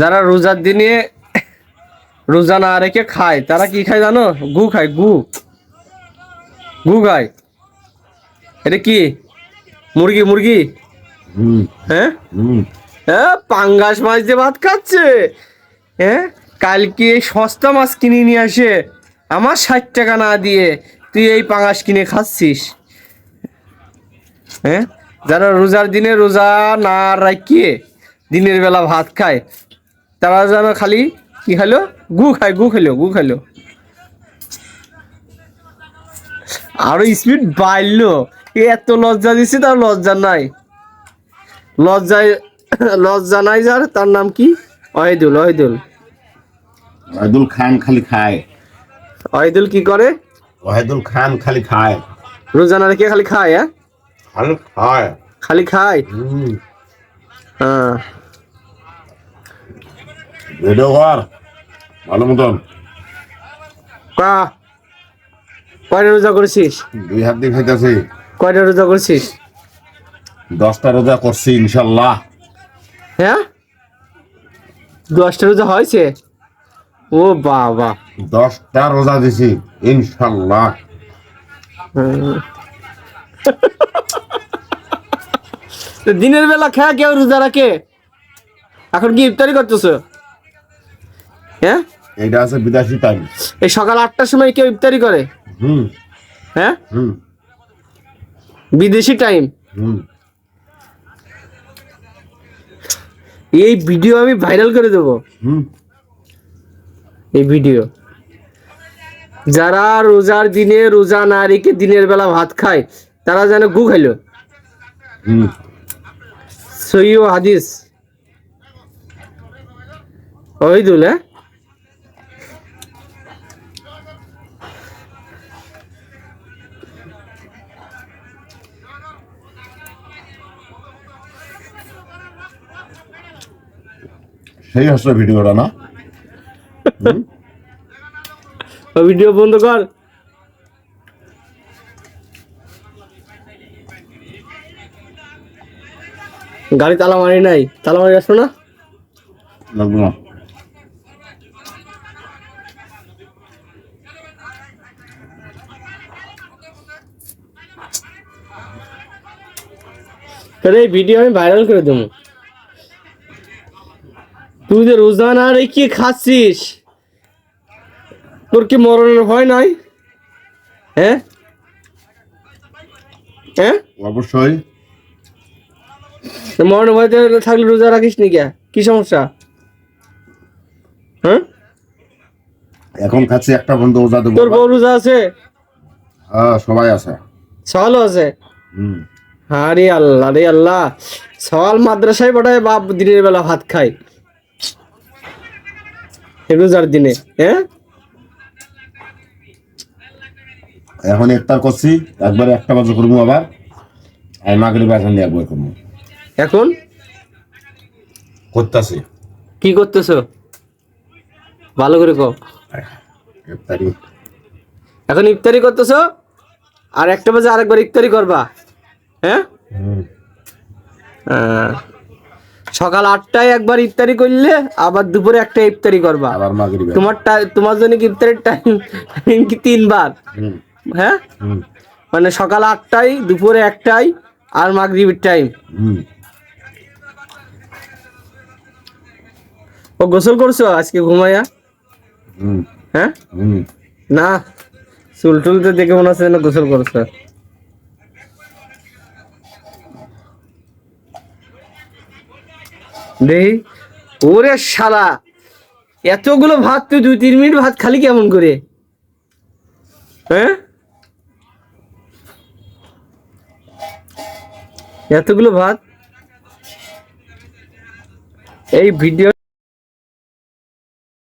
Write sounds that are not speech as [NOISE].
যারা রোজার দিনে রোজা না রেখে খায় তারা কি খায় জানো? গু খায় গু। গু খায়। এটা কি? মুরগি মুরগি? হ্যাঁ? হ্যাঁ পাঙ্গাস মাছ দিয়ে ভাত খাচ্ছে। হ্যাঁ কালকে সস্তা মাছ কিনে নিয়ে আসে। আমার ষাট টাকা না দিয়ে তুই এই পাঙ্গাস কিনে খাচ্ছিস। হ্যাঁ যারা রোজার দিনে রোজা না রাখিয়ে দিনের বেলা ভাত খায় তারা যেন খালি কি খাইলো? গু খায় গু খাইলো গু খাইলো। আরও স্পিড বাড়লো। এত লজ্জা দিচ্ছে তার লজ্জা নাই। লজ্জায় লজ্জা নাই যার তার নাম কি? অহিদুল অহিদুল। ওয়াহিদুল খান খালি খায়। অহিদুল কি করে? ওয়াহিদুল খান খালি খায়। রোজানা রেখে খালি খায় হ্যাঁ? খালি খায়। খালি খায়? হ্যাঁ। ভিডিও কর ভালো মতন কা? কয়টা রোজা করেছিস? দুই হাত দিয়ে খাইতেছি। কয়টা রোজা করেছিস? দশটা রোজা করছি ইনশাল্লাহ। হ্যাঁ? দশটা রোজা হয়েছে? ও বাবা। দশটা রোজা দিছি ইনশাল্লাহ। দিনের বেলা খেয়া কেউ রোজা রাখে? এখন কি ইফতারি করতেছ? হ্যাঁ? এইটা আছে বিদেশি টাইম। এই সকাল আটটার সময় কেউ ইফতারি করে? হুম। হ্যাঁ? হুম। বিদেশি টাইম? হুম। এই ভিডিও আমি ভাইরাল করে দেবো। হুম। এই ভিডিও। যারা রোজার দিনে রোজা না রেখে দিনের বেলা ভাত খায় তারা যেন গু খাইলো। হুম। সইও হাদিস। ওহিদুল হ্যাঁ সেই হচ্ছে ভিডিওটা না? ভিডিও বন্ধ কর। গাড়ি তালা মারি নাই। তালা মারি আসব না? লাগবে না। তাহলে এই ভিডিও আমি ভাইরাল করে দেবো। তুই যে রোজা না রেখে খাচ্ছিস তোর কি মরণের ভয় নাই? হ্যাঁ? হ্যাঁ? অবশ্যই। মরণের ভয় থাকলে- রোজা রাখিস নি কে? কি সমস্যা? হ্যাঁ? এখন খাচ্ছি একটা বন্ধু রোজা দেবো। তোর বউ রোজা আছে? হ্যাঁ সবাই আছে। সওয়ালও আছে? হুম। আরে আল্লাহ রে আল্লাহ। সওয়াল মাদ্রাসায় পাঠায় বাপ দিনের বেলা ভাত খায়। রোজার দিনে হ্যাঁ? এখন একটা করছি একবারে একটা বাজে করব আবার আর মাগরি বাজান দিয়ে একবার করব। এখন? করতেছি। কি করতেছো? ভালো করে কও। ইফতারি। এখন ইফতারি করতেছো? আর একটা বাজে আরেকবার ইফতারি করবা হ্যাঁ? আহ, সকাল আটটায় একবার ইফতারি করলে আবার দুপুরে একটা ইফতারি করবা। আবার তোমার তোমার জন্য কি ইফতারের টাইম [LAUGHS] কি তিনবার? হ্যাঁ? মানে সকাল আটটায় দুপুরে একটাই আর মাগরিবের টাইম ও গোসল করছ আজকে ঘুমাইয়া হ্যাঁ? না চুল টুল তো দেখে মনে হচ্ছে যেন গোসল করছ। দেখি ওরে শালা, এতগুলো ভাত তুই দুই, তিন মিনিট ভাত খালি কেমন করে? হ্যাঁ? এতগুলো ভাত? এই ভিডিও